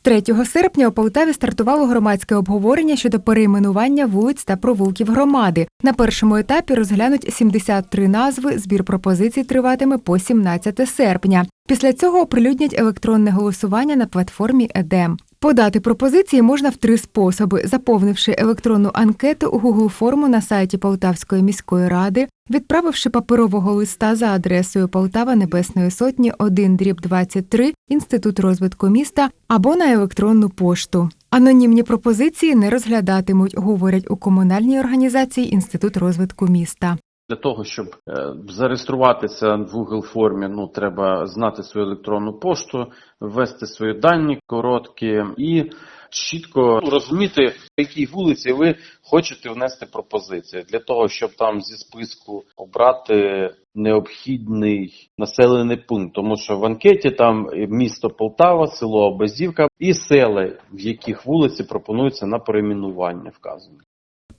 З 3 серпня у Полтаві стартувало громадське обговорення щодо перейменування вулиць та провулків громади. На першому етапі розглянуть 73 назви. Збір пропозицій триватиме по 17 серпня. Після цього оприлюднять електронне голосування на платформі ЕДЕМ. Подати пропозиції можна в три способи: заповнивши електронну анкету у Google форму на сайті Полтавської міської ради, відправивши паперового листа за адресою Полтава Небесної Сотні 1 дріб 23 Інститут розвитку міста або на електронну пошту. Анонімні пропозиції не розглядатимуть, говорять у комунальній організації Інститут розвитку міста. Для того, щоб е, зареєструватися в Google формі, ну треба знати свою електронну пошту, ввести свої дані короткі і чітко розуміти, в якій вулиці ви хочете внести пропозиції для того, щоб там зі списку обрати необхідний населений пункт, тому що в анкеті там місто Полтава, село Обазівка і села, в яких вулиці пропонуються на перейменування вказані.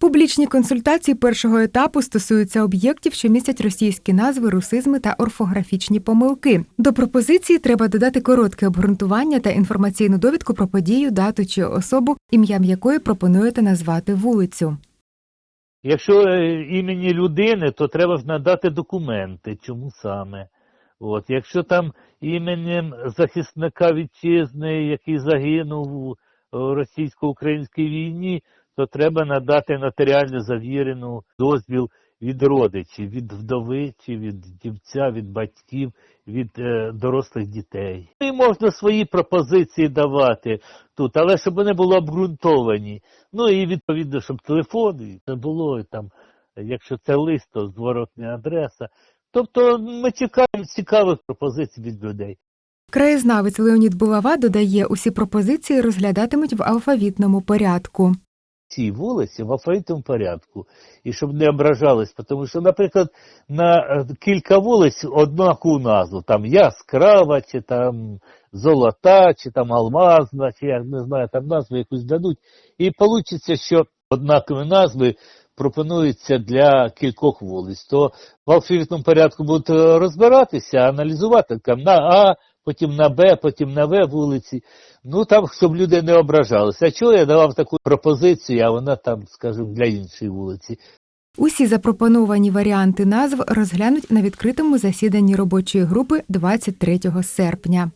Публічні консультації першого етапу стосуються об'єктів, що містять російські назви, русизми та орфографічні помилки. До пропозиції треба додати коротке обґрунтування та інформаційну довідку про подію, дату чи особу, ім'ям якої пропонуєте назвати вулицю. Якщо е, імені людини, то треба ж надати документи, чому саме. От, якщо там іменем захисника вітчизни, який загинув у російсько-українській війні, то треба надати нотаріально завірену дозвіл від родичів, від вдови чи від дівця, від батьків, від е, дорослих дітей. І можна свої пропозиції давати тут, але щоб вони були обґрунтовані. Ну і відповідно, щоб телефон це було там, якщо це лист, то зворотня адреса. Тобто ми чекаємо цікавих пропозицій від людей. Краєзнавець Леонід Булава додає, усі пропозиції розглядатимуть в алфавітному порядку. Ці вулиці в алфавітному порядку, і щоб не ображались, тому що, наприклад, на е, кілька вулиць однакову назву, там яскрава, чи там золота, чи там алмазна, чи я не знаю, там назву якусь дадуть. І вийде, що однакові назви пропонуються для кількох вулиць. То в алфавітному порядку будуть е, розбиратися, аналізувати там на А, потім на Б, потім на В вулиці. Ну там, щоб люди не ображалися. А чого я давав таку пропозицію, а вона там, скажімо, для іншої вулиці. Усі запропоновані варіанти назв розглянуть на відкритому засіданні робочої групи 23 серпня.